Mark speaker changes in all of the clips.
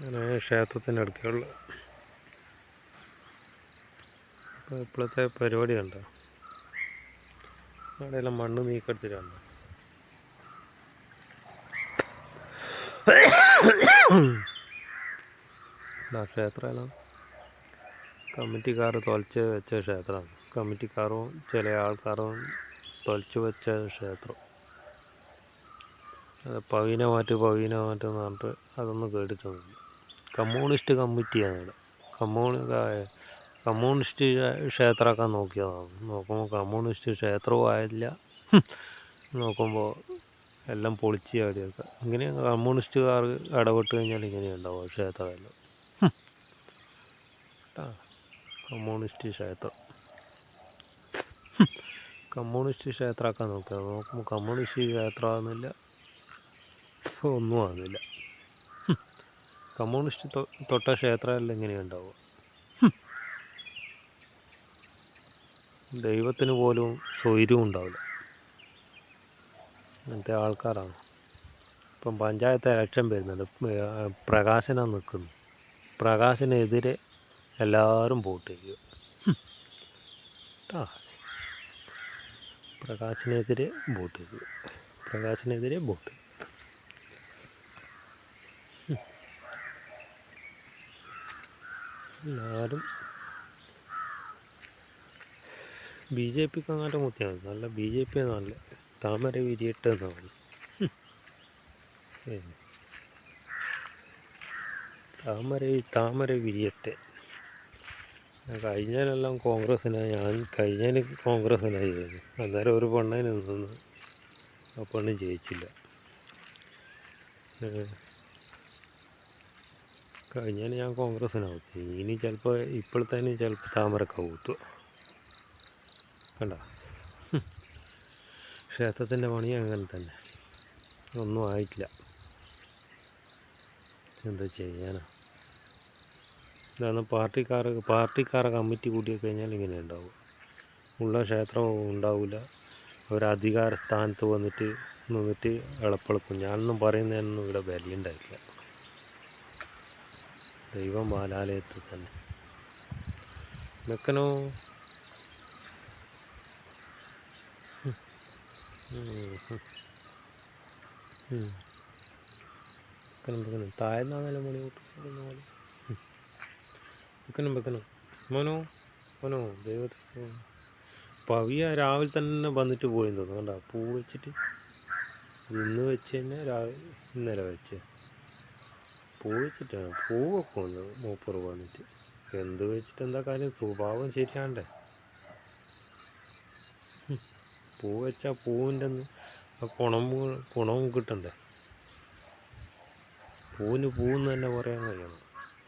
Speaker 1: അങ്ങനെ ക്ഷേത്രത്തിന്റെ അടുക്കുള്ള അപ്പോൾ ഇപ്പോഴത്തെ പരിപാടി കണ്ടോ അവിടെയെല്ലാം മണ്ണ് നീക്കെടുത്തിട്ടുണ്ട് ക്ഷേത്രമെല്ലാം കമ്മിറ്റിക്കാർ തൊലച്ച് വെച്ച ക്ഷേത്രമാണ്. കമ്മിറ്റിക്കാരും ചില ആൾക്കാരും തൊലച്ച് വെച്ച ക്ഷേത്രം. പവീന മാറ്റ് പവീന മാറ്റ് എന്ന് പറഞ്ഞിട്ട് അതൊന്നും കേട്ടിട്ടൊന്നുമില്ല കമ്മ്യൂണിസ്റ്റ് കമ്മിറ്റിയാണ്. ഇവിടെ കമ്മ്യൂണി കമ്മ്യൂണിസ്റ്റ് ക്ഷേത്രമൊക്കെ നോക്കിയതാണ്. നോക്കുമ്പോൾ കമ്മ്യൂണിസ്റ്റ് ക്ഷേത്രവും ആയില്ല നോക്കുമ്പോൾ എല്ലാം പൊളിച്ച് ചാടിയൊക്കെ ഇങ്ങനെ കമ്മ്യൂണിസ്റ്റുകാർ ഇടപെട്ട് കഴിഞ്ഞാൽ ഇങ്ങനെ ഉണ്ടാവും ക്ഷേത്രമെല്ലാം. കമ്മ്യൂണിസ്റ്റ് ക്ഷേത്രം. കമ്മ്യൂണിസ്റ്റ് ക്ഷേത്രമൊക്കെ നോക്കിയത് നോക്കുമ്പോൾ കമ്മ്യൂണിസ്റ്റ് ക്ഷേത്രമാകുന്നില്ല ഒന്നും ആകുന്നില്ല കമ്മ്യൂണിസ്റ്റ് തൊട്ട ക്ഷേത്രമെല്ലാം എങ്ങനെയുണ്ടാവുക ദൈവത്തിന് പോലും സ്വൈര്യവും ഉണ്ടാവില്ല. അങ്ങനത്തെ ആൾക്കാരാണ്. ഇപ്പം പഞ്ചായത്ത് ഇലക്ഷൻ വരുന്നുണ്ട്. പ്രകാശനാണ് പ്രകാശനം നിൽക്കുന്നു. പ്രകാശനെതിരെ എല്ലാവരും വോട്ട് ചെയ്യുക. കേട്ടോ പ്രകാശിനെതിരെ വോട്ട് ചെയ്യുക. പ്രകാശനെതിരെ വോട്ട് എല്ലാവരും ബി ജെ പിക്ക് അങ്ങാട്ട് മുത്തിയാണ് നല്ല ബി ജെ പി നല്ല താമര വിരിയിട്ട് എന്നാണ് താമര താമര വിരിയട്ടെ. കഴിഞ്ഞാലെല്ലാം കോൺഗ്രസ്സിനായി ഞാൻ കഴിഞ്ഞാൽ കോൺഗ്രസ്സിനായി ചെയ്തു അന്നേരം ഒരു നിന്നു. ആ പെണ്ണ് ജയിച്ചില്ല. ഏ. കഴിഞ്ഞതിന് ഞാൻ കോൺഗ്രസ്സിനാവും ഇനി ചിലപ്പോൾ ഇപ്പോഴത്തേന് ചിലപ്പോൾ താമരക്ക കൂത്തു. കണ്ട? ക്ഷേത്രത്തിന്റെ പണി അങ്ങനെ തന്നെ. ഒന്നും ആയിട്ടില്ല. എന്താ ചെയ്യാനാ? ഇതാണ് പാർട്ടിക്കാർ പാർട്ടിക്കാരെ കമ്മിറ്റി കൂട്ടി കഴിഞ്ഞാൽ ഇങ്ങനെ ഉണ്ടാവും. ഉള്ള ക്ഷേത്രം ഉണ്ടാവില്ല. ഒരു അധികാര സ്ഥാനത്ത് വന്നിട്ട് നിന്നിട്ട് എളുപ്പെളുപ്പം. ഞാനൊന്നും പറയുന്നതിനൊന്നും ഇവിടെ വിലയുണ്ടായില്ല ദൈവം ബാലാലയത്തിൽ തന്നെ. നിൽക്കണോ വെക്കണം വെക്കണം താഴ്ന്നാണല്ലോ മണി കൂട്ടി വെക്കണം വെക്കണം മോനോ മോനോ ദൈവത്തെ പവിയ രാവിലെ തന്നെ വന്നിട്ട് പോയി തോന്നുന്നു. കണ്ടോ? പൂ വെച്ചിട്ട് ഇന്ന് വെച്ച് തന്നെ രാവിലെ ഇന്നലെ വെച്ച്. പൂ വെച്ചിട്ടാണ് പൂവൊക്കെ വന്നു മൂപ്പർ വന്നിട്ട് എന്ത് വെച്ചിട്ട് എന്താ കാര്യം? സ്വഭാവം ശരിയാണ്ടേ പൂ വെച്ചാൽ പൂവിന്റെ കുണം കുണവും കിട്ടണ്ടേ? പൂവിന് പൂവെന്ന് തന്നെ പറയാൻ കഴിയണം.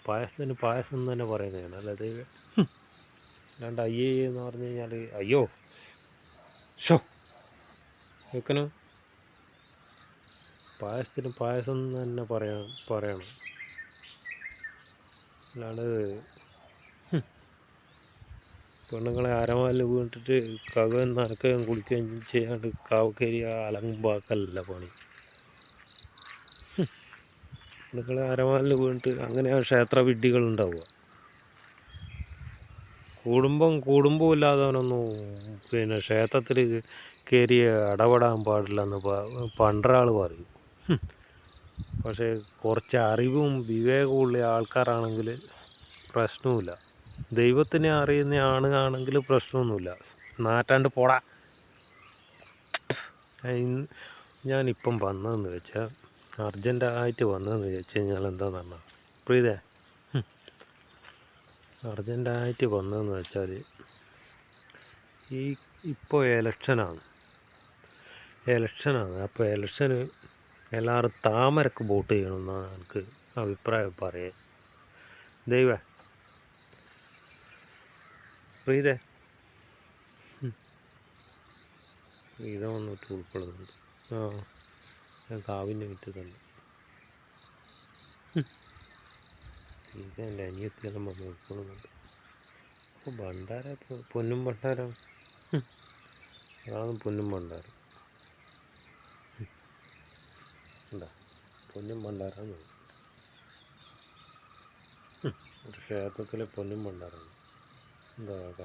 Speaker 1: പായസത്തിന് പായസം എന്ന് തന്നെ പറയാൻ കഴിയണം. അല്ലാതെ അല്ലാണ്ട് അയ്യേ എന്ന് പറഞ്ഞു കഴിഞ്ഞാൽ അയ്യോ. ഷോ വെക്കണോ? പായസത്തിന് പായസം എന്ന് തന്നെ പറയാം പറയണം. അല്ലാണ്ട് പെണ്ണുങ്ങളെ അരമാലിൽ വീണിട്ട് കകയും നനക്കുകയും കുളിക്കുകയും ചെയ്യാണ്ട് കാവക്കേരി അലങ്പാക്കല്ല പണി. പെണ്ണുങ്ങളെ അരമാലിൽ വീണിട്ട് അങ്ങനെയാണ് ക്ഷേത്ര വിഡ്ഢികൾ ഉണ്ടാവുക. കുടുംബം കുടുംബം ഇല്ലാത്തവനൊന്നും പിന്നെ ക്ഷേത്രത്തിൽ കയറി ഇടപെടാൻ പാടില്ല എന്ന് പണ്ടൊരാൾ പറയും. പക്ഷേ കുറച്ച് അറിവും വിവേകവും ഉള്ള ആൾക്കാരാണെങ്കിൽ പ്രശ്നവുമില്ല. ദൈവത്തിനെ അറിയുന്ന ആണുകാണെങ്കിൽ പ്രശ്നമൊന്നുമില്ല. നാറ്റാണ്ട് പോടാ. ഞാനിപ്പം വന്നതെന്ന് വെച്ചാൽ അർജന്റായിട്ട് വന്നതെന്ന് വെച്ച് കഴിഞ്ഞാൽ എന്താന്ന് പറഞ്ഞാൽ പ്രീതേ. അർജന്റായിട്ട് വന്നതെന്ന് വെച്ചാൽ ഈ ഇപ്പോൾ എലക്ഷനാണ്. എലക്ഷനാണ്. അപ്പോൾ എലക്ഷന് എല്ലാവരും താമരക്ക് വോട്ട് ചെയ്യണമെന്നാണ് എനിക്ക് അഭിപ്രായം പറയാൻ ദൈവ പ്രീതേ. പ്രീത വന്നിട്ട് ഉൾപ്പെടുന്നുണ്ട് ആ ഞാൻ കാവിന്റെ വിറ്റ് തന്നെ. പ്രീത എന്റെ അനിയത്തിയെല്ലാം വന്ന് ഉൾപ്പെടുന്നുണ്ട് അപ്പോൾ ഭണ്ഡാര പൊന്നും ഭണ്ഡാരം. അതാണ് പൊന്നും ഭണ്ഡാരം എന്താ പൊന്നും മണ്ണാറാണ്. ഒരു ക്ഷേത്രത്തിലെ പൊന്നും മണ്ണാറാണ്. എന്താ കണ്ട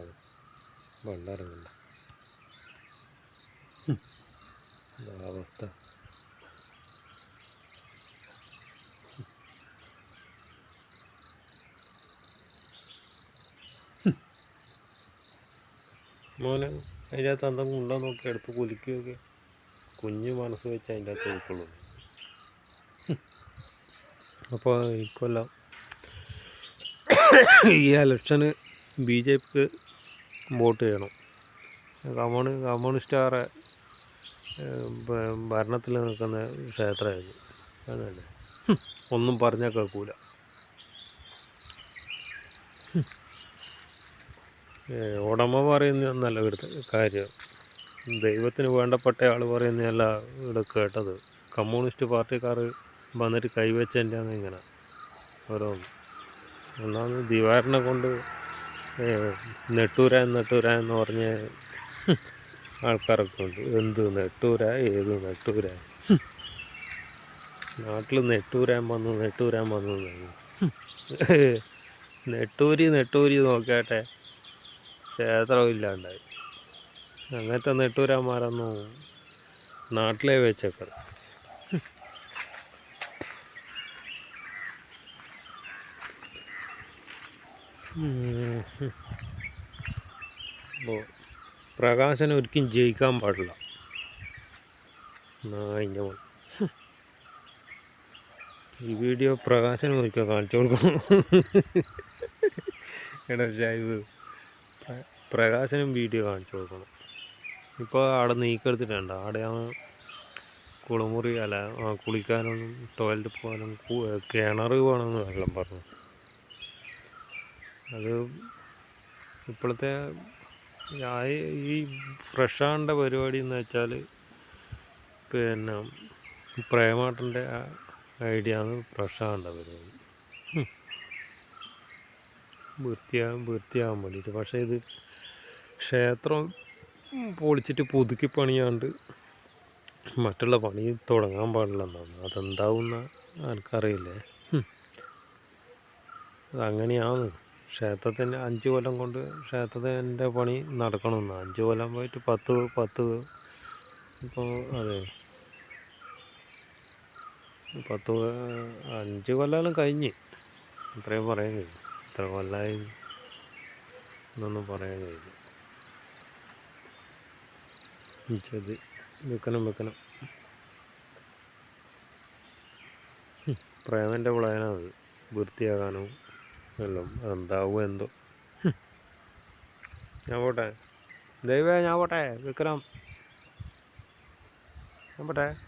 Speaker 1: എന്താ അവസ്ഥ? മോന് അതിന്റെ അകത്ത് എന്തെങ്കിലും ഉണ്ടോ നോക്കി എടുത്ത് കുലിക്കുകയൊക്കെ കുഞ്ഞു മനസ്സ് വെച്ച് അതിന്റെ അകത്ത് ഉൾക്കൊള്ളൂ അപ്പോൾ ഇക്കൊല്ലം ഈ ഇലക്ഷന് ബി ജെ പിക്ക് വോട്ട് ചെയ്യണം. കമ്മ്യൂണി കമ്മ്യൂണിസ്റ്റുകാരെ ഭരണത്തിൽ നിൽക്കുന്ന ക്ഷേത്രമായിരുന്നു. അതല്ലേ? ഒന്നും പറഞ്ഞാൽ കേൾക്കൂല. ഉടമ പറയുന്നതല്ല ഇവിടുത്തെ കാര്യം. ദൈവത്തിന് വേണ്ടപ്പെട്ട ആൾ പറയുന്നതല്ല ഇവിടെ കേട്ടത്. കമ്മ്യൂണിസ്റ്റ് പാർട്ടിക്കാർ വന്നിട്ട് കൈവച്ചതിന്റെയാണ് ഇങ്ങനെ ഓരോന്ന് ഒന്നാമത് ദിവാരനെ കൊണ്ട് നെട്ടൂര നെട്ടൂരാൻ എന്ന് പറഞ്ഞ ആൾക്കാരൊക്കെ ഉണ്ട്. എന്ത് നെട്ടൂര ഏത് നെട്ടൂര? നാട്ടിൽ നെട്ടൂരാൻ വന്നു നെട്ടൂരാൻ വന്നു. നെട്ടൂരി നെട്ടൂരി നോക്കിയാട്ടെ ക്ഷേത്രവും ഇല്ലാണ്ടായി. അങ്ങനത്തെ നെട്ടൂരാന്മാരൊന്നും നാട്ടിലേ വെച്ചേക്ക അപ്പോൾ പ്രകാശനം ഒരിക്കലും ജയിക്കാൻ പാടില്ല. നായിന്റെ മോൾ ഈ വീഡിയോ പ്രകാശനം ഒരിക്കൽ കാണിച്ചു കൊടുക്കും എടാ പ്രകാശനും പ്രകാശനം വീഡിയോ കാണിച്ചു കൊടുക്കണം. ഇപ്പോൾ അവിടെ നീക്കെടുത്തിട്ടുണ്ട്. അവിടെ ആ കുളിമുറി അല്ല കുളിക്കാനും ടോയ്ലറ്റ് പോകാനും കിണർ വേണമെന്ന് വെള്ളം പറഞ്ഞു. അത് ഇപ്പോഴത്തെ ഈ ഫ്രഷാണ്ട പരിപാടി എന്ന് വെച്ചാൽ പിന്നെ പ്രേമാട്ടന്റെ ഐഡിയ ആണ് ഫ്രഷാണ്ട പരിപാടി. വൃത്തിയാകും വൃത്തിയാകാൻ വേണ്ടിയിട്ട്. പക്ഷേ ഇത് ക്ഷേത്രം പൊളിച്ചിട്ട് പുതുക്കി പണിയാണ്ട് മറ്റുള്ള പണി തുടങ്ങാൻ പാടില്ലെന്നാണ് അതെന്താവുന്ന ആർക്കറിയില്ലേ ഹും. അതങ്ങനെയാണ്. ക്ഷേത്രത്തിന്റെ അഞ്ച് കൊല്ലം കൊണ്ട് ക്ഷേത്രത്തിന്റെ പണി നടക്കണമെന്ന്. അഞ്ച് കൊല്ലം പോയിട്ട് പത്ത് പത്ത്. ഇപ്പോൾ അതെ. പത്ത് അഞ്ച് കൊല്ലം കഴിഞ്ഞ്. അത്രയും പറയാൻ കഴിയും. ഇത്ര കൊല്ലമായി എന്നൊന്നും പറയാൻ കഴിഞ്ഞു ചെതി വെക്കണം വെക്കണം. പ്രേമന്റെ പ്ലാനാണ് വൃത്തിയാകാനും എല്ലാം എന്താവും എന്തോ. ഞാൻ പോട്ടെ. ദൈവേ ഞാൻ പോട്ടെ വിക്രം. ഞാൻ പോട്ടെ.